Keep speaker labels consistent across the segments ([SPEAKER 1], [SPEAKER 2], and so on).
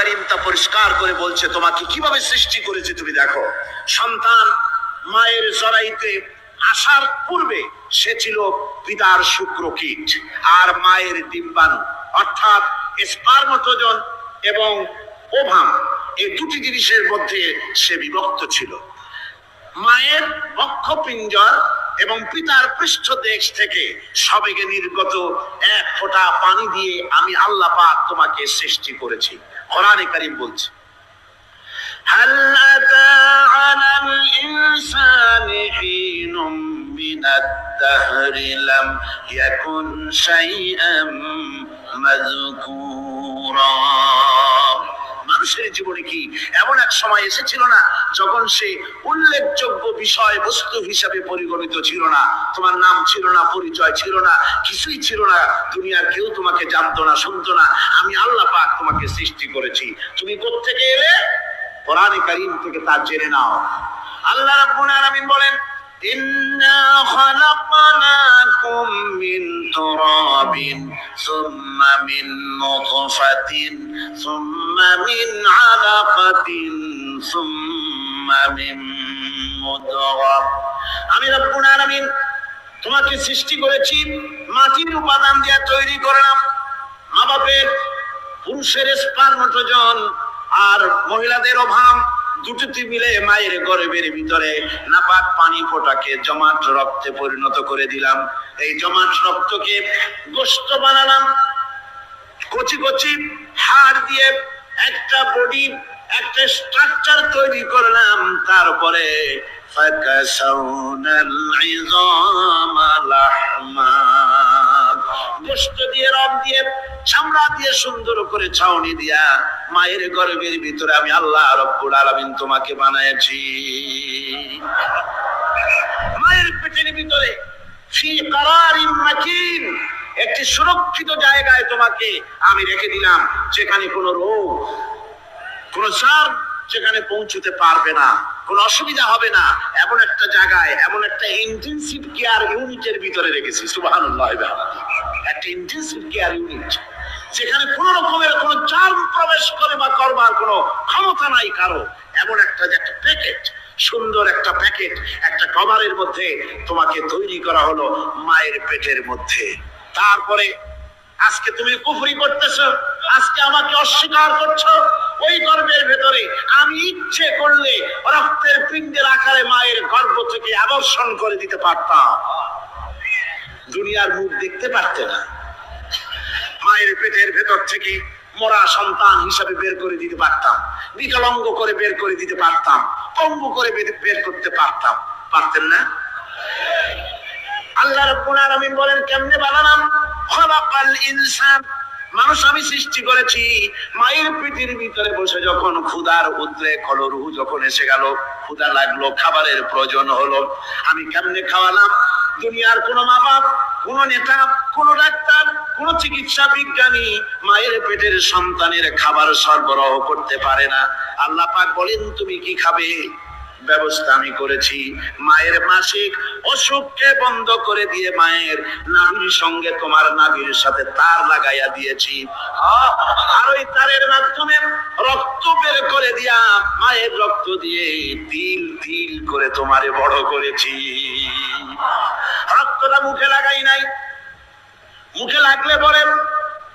[SPEAKER 1] কারিম তা পরিষ্কার করে বলছে, তোমাকে কীভাবে সৃষ্টি করেছে তুমি দেখো? সন্তান মায়ের জরাইতে আসার পূর্বে সে ছিল পিতার শুক্র কীট আর মায়ের ডিম্বাণু, অর্থাৎ স্পার্মটোজন এবং ওভাম, এই দুটি জিনিসের মধ্যে সে বিভক্ত ছিল। মায়ের বক্ষপিঞ্জর এবং পিতার পৃষ্ঠদেশ থেকে সবেগে নির্গত এক ফোঁটা পানি দিয়ে আমি আল্লাহ পাক তোমাকে সৃষ্টি করেছি কোরআনে কারিম বলছে هل أتى على الإنسان حين من الدهر لم يكن شيئا مذكورا মানুষের জীবনে কি এমন এক সময় এসেছিল না যখন সে উল্লেখযোগ্য বিষয় বস্তু হিসাবে পরিগণিত ছিল না? তোমার নাম ছিল না, পরিচয় ছিল না, কিছুই ছিল না, দুনিয়ার কেউ তোমাকে জানতো না, শুনতো না। আমি আল্লাহ পাক তোমাকে সৃষ্টি করেছি। তুমি কোত্থেকে এলে? কোরআনে কারিম থেকে তা জেনে নাও। আল্লাহ রাব্বুল আলামিন বলেন إنا خلقناكم من تراب ثم من نطفة ثم من علقة ثم من مضغة আমি রব্বুল আলামিন তোমাকে সৃষ্টি করেছি মাটির উপাদান দিয়ে তৈরি করলাম মা বাপের পুরুষের স্পার্মটোজন আর মহিলাদের অভাব দুটোতে মিলে মায়ের গর্ভের ভিতরে নাপাক পানি ফোটাকে জমাট রক্তে পরিণত করে দিলাম। এই জমাট রক্তকে গোস্ত বানালাম। কচি কচি হাড় দিয়ে একটা বডি, একটা স্ট্রাকচার তৈরি করলাম। তারপরে ফাকাসাউনাল ইজামা লাহমা। গোস্ত দিয়ে, রব দিয়ে, চামড়া দিয়ে সুন্দর করে ছাউনি দিয়া মায়ের গর্ভের ভিতরে আমি আল্লাহ রব্বুল আলামিন তোমাকে বানাইছি মায়ের পেটের ভিতরে একটি সুরক্ষিত জায়গায় তোমাকে আমি রেখে দিলাম, যেখানে কোনো রোগ, কোন সার সেখানে পৌঁছতে পারবে না, কোনো অসুবিধা হবে না, এমন একটা জায়গায়, এমন একটা ইন্টেনসিভ কেয়ার ইউনিটের ভিতরে রেখেছি, সুবহানাল্লাহ একটা ইন্টেনসিভ কেয়ার ইউনিট যেখানে কোন রকমের কোনো চার্ম প্রবেশ করে বা করবার কোনো ক্ষমতা নাই কারও। এমন একটা যে একটা প্যাকেট সুন্দর একটা প্যাকেট একটা কভারের মধ্যে তোমাকে তৈরি করা হলো মায়ের পেটের মধ্যে। তারপরে, আজকে তুমি কুফরি করতেছো, আজকে আমাকে অস্বীকার করছ, ওই গর্ভের ভেতরে আমি ইচ্ছে করলে রক্তের পিণ্ডের আকারে মায়ের গর্ভ থেকে আবর্ষণ করে দিতে পারতাম। দুনিয়ার মুখ দেখতে পারতে না। মায়ের পেটের ভেতর থেকে মরা সন্তান হিসাবে বের করে দিতে পারতাম, বিকলাঙ্গ করে বের করে দিতে পারতাম, পঙ্গু করে বের করতে পারতাম। পারতেন না? আল্লাহ রাব্বুল আলামিন বলেন, কেমনে বানালাম? খলাকাল ইনসান। মানুষ আমি সৃষ্টি করেছি, মায়ের পিঠির ভিতরে বসে যখন ক্ষুধার উদ্রেক হলো, রুহু যখন এসে গেল, ক্ষুধা লাগল, খাবারের প্রয়োজন হলো, আমি কেমনে খাওয়ালাম? দুনিয়ার কোনো মা বাপ কোন নেতা, কোন ডাক্তার, কোন চিকিৎসা বিজ্ঞানী মায়ের পেটের সন্তানের খাবার সরবরাহ করতে পারে না। আল্লাহ পাক বলেন, তুমি কি খাবে? ব্যবস্থা আমি করেছি। মায়ের মাসিক অসুখকে বন্ধ করে দিয়ে মায়ের নাভির সঙ্গে তোমার নাভির সাথে তার লাগাইয়া দিয়েছি। আর ওই তারের মাধ্যমে রক্ত বের করে দিয়া মায়ের রক্ত দিয়ে তিল তিল করে তোমারে বড় করেছি। রক্তটা মুখে লাগাই নাই। মুখে লাগলে পরে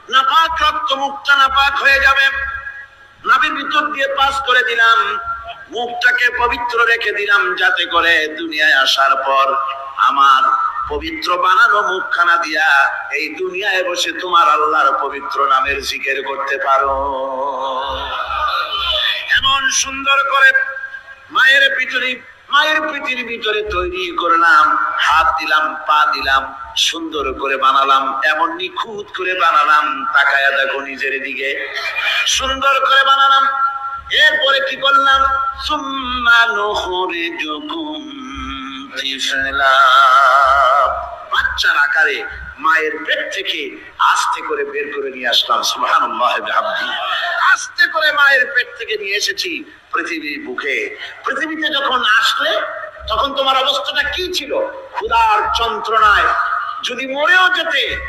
[SPEAKER 1] নাপাক রক্ত মুখটা নাপাক হয়ে যাবে। নাভির ভিতর দিয়ে পাস করে দিলাম। মুখটাকে পবিত্র রেখে দিলাম যাতে করে দুনিয়ায় আসার পর আমার পবিত্র বানানো মুখখানা দিয়া এই দুনিয়ায় বসে তোমার আল্লাহর পবিত্র নামের জিকির করতে পারো। এমন সুন্দর করে মায়ের পিঠুরি মায়ের পিঠির ভিতরে তৈরি করলাম, হাত দিলাম, পা দিলাম, সুন্দর করে বানালাম, এমন নিখুঁত করে বানালাম, তাকায়া দেখো নিজের দিকে। সুন্দর করে বানালাম এরপরে কি করলাম? বাচ্চার আকারে মায়ের পেট থেকে আস্তে করে বের করে নিয়ে আসলাম বিহামদি। আস্তে করে মায়ের পেট থেকে নিয়ে এসেছি পৃথিবীর বুকে। পৃথিবীতে যখন আসলে, তখন তোমার অবস্থাটা কি ছিল? ক্ষুধার যন্ত্রণায় যদি মরেও যেতে,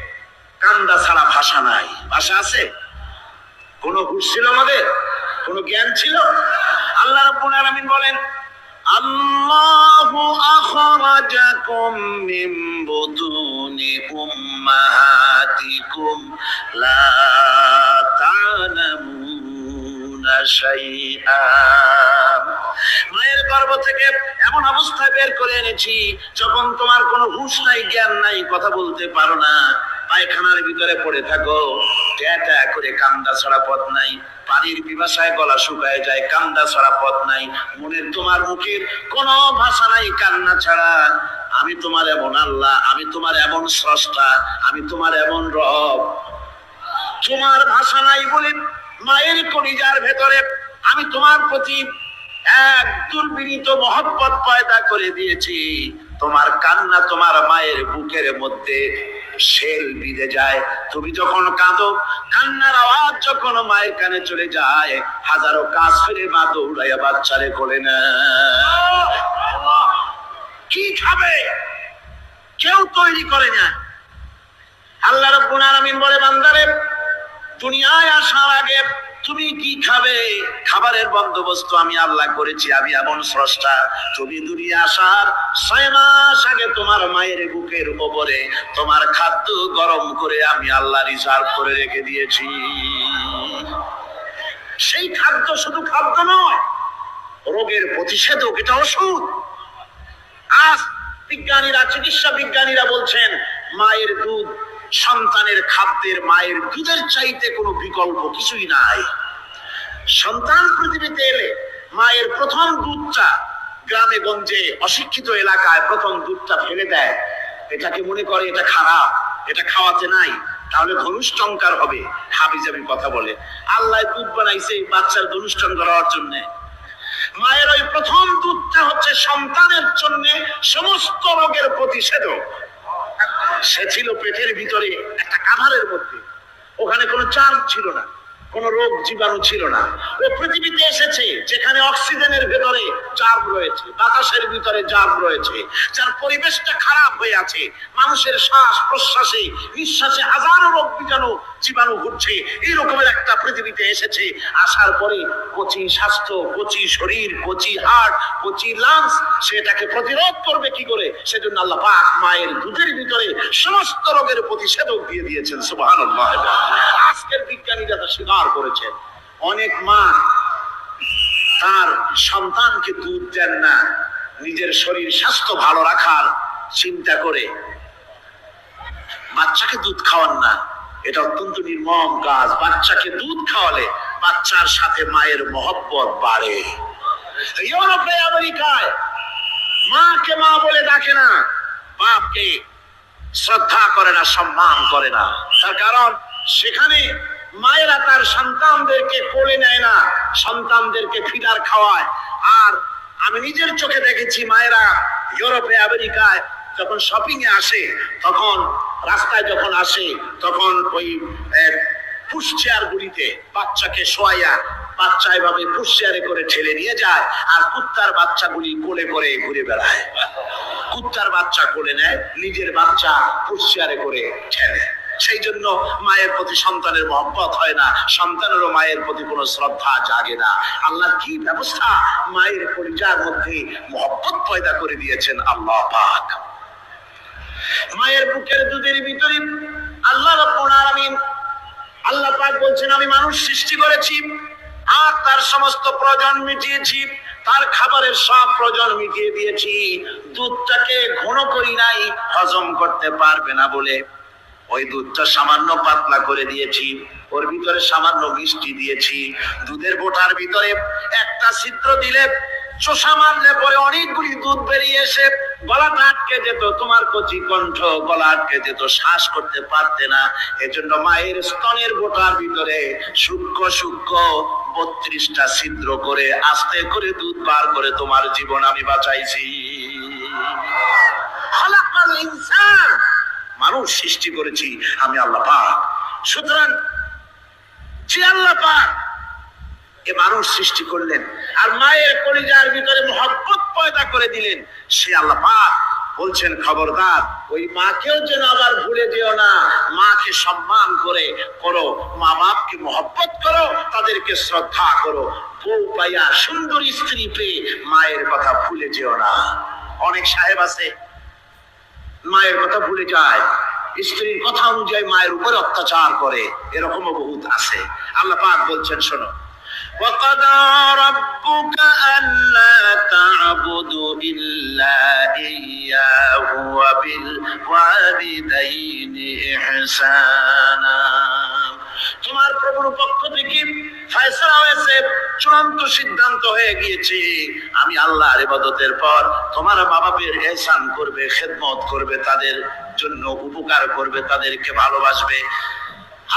[SPEAKER 1] কান্দা ছাড়া ভাষা নাই। ভাষা আছে? কোনো হুশ ছিল আমাদের? কোনো জ্ঞান ছিল? আল্লাহ রাব্বুল আলামিন বলেন, আল্লাহু আখরাজাকুম মিন বুতুনি উম্মাহাতিকুম, লা তা'লামুনা শাইআ। মায়ের গর্ভ থেকে এমন অবস্থায় বের করে এনেছি, যখন তোমার কোনো হুঁশ নাই, জ্ঞান নাই, কথা বলতে পারো না। পায়খানার ভিতরে পড়ে থাকো। ট্যাটা করে কান্দা ছড়া পথ নাই। পানির পিপাসায় গলা শুকায় যায়, কান্দা ছড়া পথ নাই। মনের তোমার মুখের কোনো ভাষা নাই, কান্না ছাড়া। আমি তোমার এমন আল্লাহ, আমি তোমার এমন স্রষ্টা, আমি তোমার এমন রব। তোমার ভাষা নাই বলে মায়ের কলিজার ভেতরে আমি তোমার প্রতি এক দুর্বিনীত মহব্বত পয়দা করে দিয়েছি। তোমার কান্না তোমার মায়ের বুকের মধ্যে শেল বিঁধে যায়। তুমি যখন কাঁদো, কান্নার আওয়াজ যখন মায়ের কানে চলে যায়, হাজারো কাজ ফেলে মা দৌড়াইয়া বাচ্চারে করে না কি খাবে? কেউ তৈরি করে না। আল্লাহ রব্বুল আলামিন বলে, বান্দারে, দুনিয়ায় আসার আগে তুমি কি খাবে? খাবারের বন্দোবস্ত আমি আল্লাহ করেছি, আমি এমন স্রষ্টা। তুমি দুনিয়া আসার ছয় মাস আগে তোমার মায়ের বুকের ওপরে তোমার খাদ্য গরম করে আমি আল্লাহ রিজার্ভ করে রেখে দিয়েছি। সেই খাদ্য শুধু খাদ্য নয়, রোগের প্রতিষেধক, এটা ওষুধ। আজ বিজ্ঞানীরা, চিকিৎসা বিজ্ঞানীরা বলছেন, মায়ের দুধ সন্তানের খাদ্যের মায়ের দুধের চাইতে কোনো বিকল্প কিছুই নাই। সন্তান পৃথিবীতে এলে মায়ের প্রথম দুধটা গ্রামে গঞ্জে অশিক্ষিত এলাকায় প্রথম দুধটা ফেলে দেয়। এটাকে মনে করে? এটা খারাপ। এটা খাওয়াতে নাই। তাহলে ধনুষ্টঙ্কার হবে হাবি যাবি কথা বলে। আল্লাহ দুধ বানাইছে এই বাচ্চার ধনুষ্টন করার জন্যে। মায়ের ওই প্রথম দুধটা হচ্ছে সন্তানের জন্য সমস্ত রোগের প্রতিষেধক। সে ছিল পেটের ভিতরে একটা কাভারের মধ্যে। ওখানে কোনো চার্জ ছিল না, কোনো রোগ জীবাণু ছিল না। ও পৃথিবীতে এসেছে, যেখানে অক্সিজেনের ভেতরে জার্ম রয়েছে, বাতাসের ভিতরে জার্ম রয়েছে, যার পরিবেশটা খারাপ হয়ে আছে। মানুষের শ্বাস প্রশ্বাসে নিঃশ্বাসে হাজারো রোগ বীজাণু জীবাণু ঘুরছে এই রকমের একটা পৃথিবীতে এসেছে। আসার পরে কচি স্বাস্থ্য, কচি শরীর, কচি হার্ট কচি লাংস সেটাকে প্রতিরোধ করবে কি করে? সেজন্য আল্লাহ পাক মায়ের দুধের ভিতরে সমস্ত রোগের প্রতিষেধক দিয়ে দিয়েছেন, সুবহানাল্লাহ। আজকের বিজ্ঞানীরা তা স্বীকার করেছেন। অনেক মা তার সন্তানকে দুধ দেন না, নিজের শরীর স্বাস্থ্য ভালো রাখার চিন্তা করে। বাচ্চাকে দুধ খাওয়ান না। এটা অত্যন্ত নির্মম কাজ। বাচ্চাকে দুধ খাওয়ালে বাচ্চার সাথে মায়ের মহব্বত বাড়ে। ইউরোপে, আমেরিকায় মাকে মা বলে ডাকে না, বাপকে শ্রদ্ধা করে না, সম্মান করে না। তার কারণ, সেখানে মায়েরা তার সন্তানদেরকে কোলে নেয় না, সন্তানদেরকে ফিডার খাওয়ায়। আর আমি নিজের চোখে দেখেছি মায়েরা ইউরোপে, আমেরিকায় যখন শপিং এ আসে, তখন রাস্তায় যখন আসে, তখন ওই পুশ চেয়ার গুলিতে বাচ্চাকে শোয়াইয়া বাচ্চা এভাবে পুশ চেয়ারে করে ঠেলে নিয়ে যায় আর কুত্তার বাচ্চাগুলি কোলে করে ঘুরে বেড়ায়। কুত্তার বাচ্চা কোলে নেয়, নিজের বাচ্চা পুশ চেয়ারে করে ঠেলে। সেই জন্য মায়ের প্রতি সন্তানের মহব্বত হয় না, সন্তানেরও মায়ের প্রতি কোনো শ্রদ্ধা জাগে না। আল্লাহ কি ব্যবস্থা? মায়ের পরিচার মধ্যে মহব্বত পয়দা করে দিয়েছেন আল্লাহ পাক। মায়ের বুকের দুধের ভিতরে আল্লাহ রাব্বুল আল্লাহ পাক বলছেন, আমি মানুষ সৃষ্টি করেছি আর তার সমস্ত প্রয়োজন মিটিয়েছি, তার খাবারের সব প্রয়োজন মিটিয়ে দিয়েছি। দুধটাকে ঘন করি নাই, হজম করতে পারবে না বলে। ওই দুধটা সামান্য পাতলা করে দিয়েছি, ওর ভিতরে সামান্য মিষ্টি দিয়েছি। দুধের বোটার ভিতরে একটা ছিদ্র দিলে চোষা মারলে পরে অনেকগুলি দুধ বেরিয়ে এসে গলাটা আটকে যেত, তোমার কচি কণ্ঠ গলা আটকে যেত, শ্বাস করতে পারতে না। এজন্য মায়ের স্তনের বোটার ভিতরে সূক্ষ্ম সূক্ষ্ম বত্রিশটা ছিদ্র করে আস্তে করে দুধ পার করে তোমার জীবন আমি বাঁচাইছি। মানুষ সৃষ্টি করেছি আমি আল্লাহ পাক। সুতরাং যে আল্লাহ পাক এ মানুষ সৃষ্টি করলেন। আর মায়ের কলিজার ভিতরে মহব্বত পয়দা করে দিলেন। সে আল্লাহ পাক বলছেন, খবরদার, ওই মাকেও যেন আবার ভুলে যেও না। মাকে সম্মান করে করো মা বাপকে মহব্বত করো, তাদেরকে শ্রদ্ধা করো। বউ পাইয়া সুন্দর স্ত্রী পেয়ে মায়ের কথা ভুলে যেও না। অনেক সাহেব আছে, মায়ের কথা ভুলে যায়। স্ত্রীর কথা অনুযায়ী মায়ের উপরে অত্যাচার করে। এরকমও বহুত আছে। আল্লাহ পাক বলছেন, শোনো وقضى ربك ألا تعبدوا إلا إياه وبالوالدين إحسانا তোমার প্রভুর পক্ষ থেকে ফয়সালা হয়েছে চূড়ান্ত সিদ্ধান্ত হয়ে গিয়েছে আমি আল্লাহর ইবাদতের পর তোমার মা বাপের এহসান করবে খেদমত করবে তাদের জন্য উপকার করবে তাদেরকে ভালোবাসবে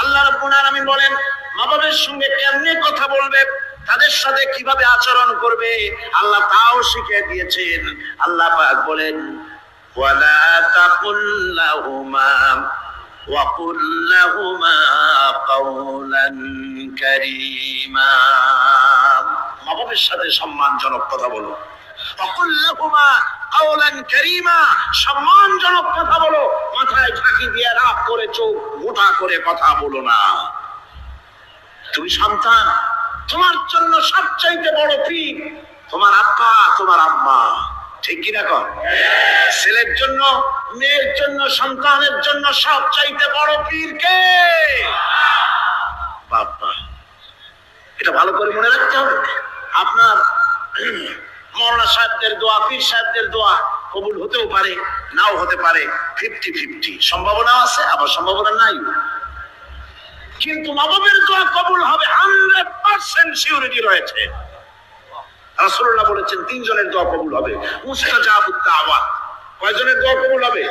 [SPEAKER 1] আল্লাহ রাব্বুল আলামিন বলেন মা বাবার সঙ্গে কেমনে কথা বলবে তাদের সাথে কিভাবে আচরণ করবে আল্লাহ তাও শিখিয়ে দিয়েছেন আল্লাহ পাক বলেন ওয়ালা তাকুল লাহুমা وقل لهما قولا كريما মা বাবার সাথে সম্মানজনক কথা বলো وقل لهما قولا كريما সম্মানজনক কথা বলো মাথায় ঝাঁকি দিয়ে রাগ করে চোখ মোটা করে কথা বলো না তুমি সন্তান, তোমার জন্য সবচাইতে বড় পীর তোমার আব্বা, তোমার আম্মা। ঠিক কিনা? কর ছেলের জন্য, মেয়ের জন্য, সন্তানের জন্য সবচাইতে বড় পীর কে? বাবা, এটা ভালো করে মনে রাখতে হবে। আপনার মৌলানা সাহেবদের দোয়া, পীর সাহেবদের দোয়া কবুল হতেও পারে, নাও হতে পারে ফিফটি ফিফটি সম্ভাবনা আছে, আবার সম্ভাবনা নাই। কিন্তু নবমের দোয়া কবুল হবে হান্ড্রেড পার্সেন্ট সিউরিটি রয়েছে। রাসুল্লাহ বলেছেন, তিনজনের দোয়া কবুল হবে। মুস্তাজাবুত দাওয়াত। কয়জনের দোয়া কবুল হবে?